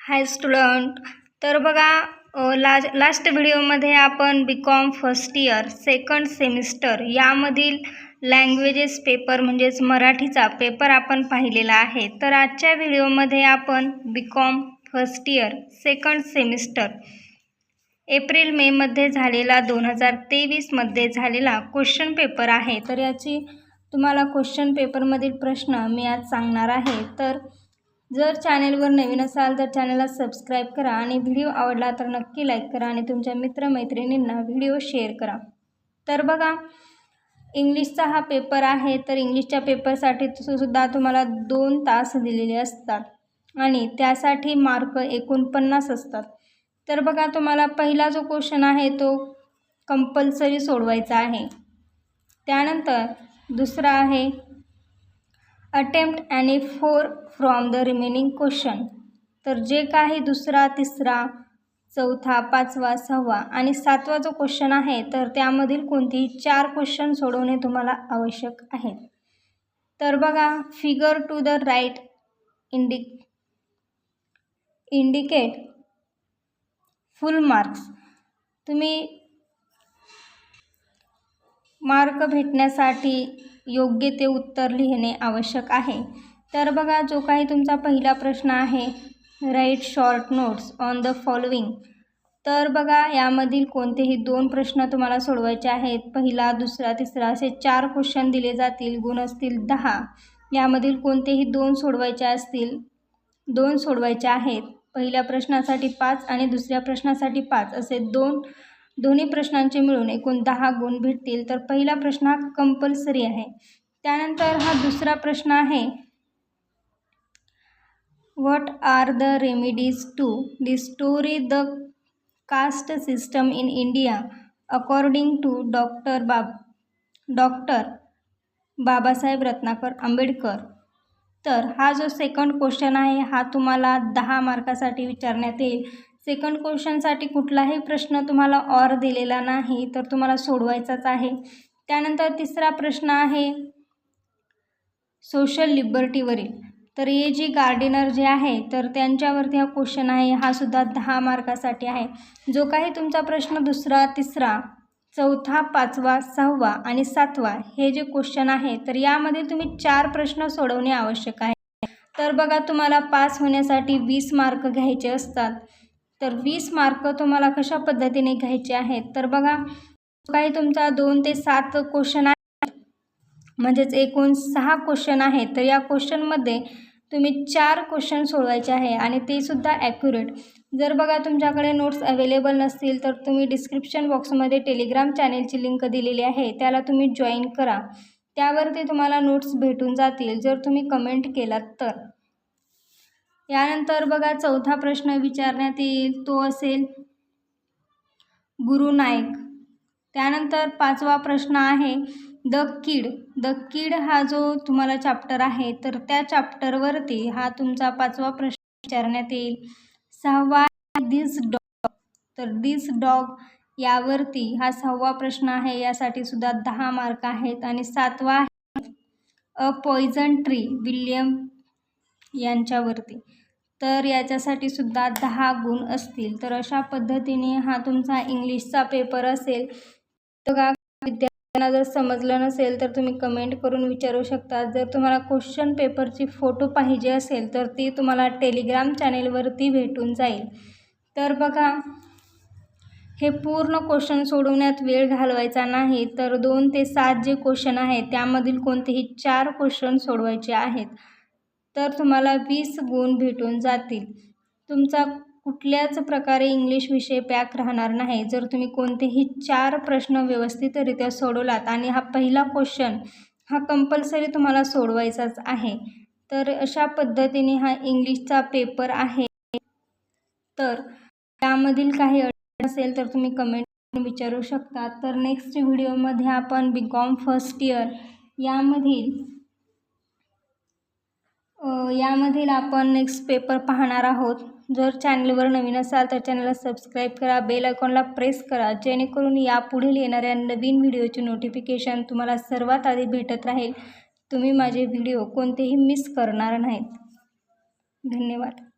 हाय student. तर बघा लाज लास्ट व्हिडिओमध्ये आपण B com first year second semester यामधील लँग्वेजेस पेपर म्हणजेच मराठीचा पेपर आपण पाहिलेला आहे. तर आजच्या व्हिडिओमध्ये आपण B com first year second semester April मेमध्ये झालेला दोन हजार तेवीसमध्ये झालेला क्वेश्चन पेपर आहे. तर याची तुम्हाला क्वेश्चन पेपरमधील प्रश्न मी आज सांगणार आहे. तर जर चॅनेलवर नवीन असाल तर चॅनलला सबस्क्राईब करा आणि व्हिडिओ आवडला तर नक्की लाईक करा आणि तुमच्या मित्रमैत्रिणींना व्हिडिओ शेअर करा. तर बघा इंग्लिशचा हा पेपर आहे तर इंग्लिशच्या पेपरसाठी सुद्धा तुम्हाला दोन तास दिलेले असतात आणि त्यासाठी मार्क एकोणपन्नास असतात. तर बघा तुम्हाला पहिला जो क्वेश्चन आहे तो कंपल्सरी सोडवायचा आहे. त्यानंतर दुसरा आहे अटेम्प्ट आणि four from the remaining question. तर जे काही दुसरा तिसरा चौथा पाचवा सहावा आणि सातवा जो क्वेश्चन आहे तर त्यामधील कोणतेही चार क्वेश्चन सोडवणे तुम्हाला आवश्यक आहे. तर बघा फिगर टू द राईट इंडि इंडिकेट फुल मार्क्स. तुम्ही मार्क भेटण्यासाठी योग्य ते उत्तर लिहिणे आवश्यक आहे. तर बघा जो काही तुमचा पहिला प्रश्न आहे write short notes on the following तर बघा यामधील कोणतेही दोन प्रश्न तुम्हाला सोडवायचे आहेत. पहिला दुसरा तिसरा असे चार क्वेश्चन दिले जातील गुण असतील दहा. यामधील कोणतेही दोन सोडवायचे असतील दोन सोडवायचे आहेत. पहिल्या प्रश्नासाठी पाच आणि दुसऱ्या प्रश्नासाठी पाच असे दोन दोन्ही प्रश्नांचे मिळून एकूण दहा गुण भेटतील. तर पहिला प्रश्न हा कंपल्सरी आहे. त्यानंतर हा दुसरा प्रश्न आहे what are the remedies to destroy the caste system in India according to doctor बाब डॉक्टर बाबासाहेब रत्नाकर आंबेडकर. तर हा जो सेकंड क्वेश्चन आहे हा तुम्हाला दहा मार्कासाठी विचारण्यात येईल. सेकंड क्वेश्चनसाठी कुठलाही प्रश्न तुम्हाला ऑर दिलेला नाही तर तुम्हाला सोडवायचाच आहे. त्यानंतर तिसरा प्रश्न आहे सोशल लिबर्टीवरील तर हे जी गार्डिनर जे आहे तर त्यांच्यावरती हा क्वेश्चन आहे हा सुद्धा दहा मार्कासाठी आहे. जो काही तुमचा प्रश्न दुसरा तिसरा चौथा पाचवा सहावा आणि सातवा हे जे क्वेश्चन आहे तर यामध्ये तुम्ही चार प्रश्न सोडवणे आवश्यक आहे. तर बघा तुम्हाला पास होण्यासाठी वीस मार्क घ्यायचे असतात. तर वीस मार्क तुम्हाला कशा पद्धतीने घ्यायचे आहेत? तर बघा काही तुमचा दोन ते सात क्वेश्चन आहे म्हणजेच एकूण सहा क्वेश्चन आहेत. तर या क्वेश्चनमध्ये तुम्ही चार क्वेश्चन सोडवायचे आहे आणि ते सुद्धा ॲक्युरेट जर बघा तुमच्याकडे नोट्स अवेलेबल नसतील तर तुम्ही डिस्क्रिप्शन बॉक्समध्ये टेलिग्राम चॅनेलची लिंक दिलेली आहे. त्याला तुम्ही जॉईन करा. त्यावरती तुम्हाला नोट्स भेटून जातील जर तुम्ही कमेंट केलात तर. यानंतर बघा चौथा प्रश्न विचारण्यात येईल. तो असेल गुरु नायक त्यानंतर पाचवा प्रश्न आहे द किड. द किड हा जो तुम्हाला चॅप्टर आहे तर त्या चॅप्टरवरती हा तुमचा पाचवा प्रश्न विचारण्यात येईल. सहावा दिस डॉग तर दिस डॉग यावरती हा सहावा प्रश्न आहे यासाठी सुद्धा दहा मार्क आहेत. आणि सातवा आहे अ पॉइझन ट्री विल्यम यांच्यावरती. तर याच्यासाठी सुद्धा दहा गुण असतील. तर अशा पद्धतीने हा तुमचा इंग्लिशचा पेपर असेल. बघा विद्यार्थ्यांना जर समजलं नसेल तर तुम्ही कमेंट करून विचारू शकता. जर तुम्हाला क्वेश्चन पेपरची फोटो पाहिजे असेल तर ती तुम्हाला टेलिग्राम चॅनेलवरती भेटून जाईल. तर बघा हे पूर्ण क्वेश्चन सोडवण्यात वेळ घालवायचा नाही. तर दोन ते सात जे क्वेश्चन आहेत त्यामधील कोणतेही चार क्वेश्चन सोडवायचे आहेत. तर तुम्हाला वीस गुण भेटून जातील. तुमचा कुठल्याच प्रकारे इंग्लिश विषय पॅक राहणार नाही. जर तुम्ही कोणतेही चार प्रश्न व्यवस्थितरित्या सोडवलात आणि हा पहिला क्वेश्चन हा कंपल्सरी तुम्हाला सोडवायचाच आहे तर अशा पद्धतीने हा इंग्लिशचा पेपर आहे. तर त्यामधील काही अडचण असेल तर तुम्ही कमेंट विचारू शकता. तर नेक्स्ट व्हिडिओमध्ये आपण बी कॉम फर्स्ट इयर यामधील यामधील आपण नेक्स्ट पेपर पाहणार आहोत. जर चॅनलवर नवीन असाल तर चॅनलला सबस्क्राईब करा बेल आयकॉनला प्रेस करा जेणेकरून यापुढील येणाऱ्या नवीन व्हिडिओचे नोटिफिकेशन तुम्हाला सर्वात आधी भेटत राहील. तुम्ही माझे व्हिडिओ कोणतेही मिस करणार नाहीत. धन्यवाद.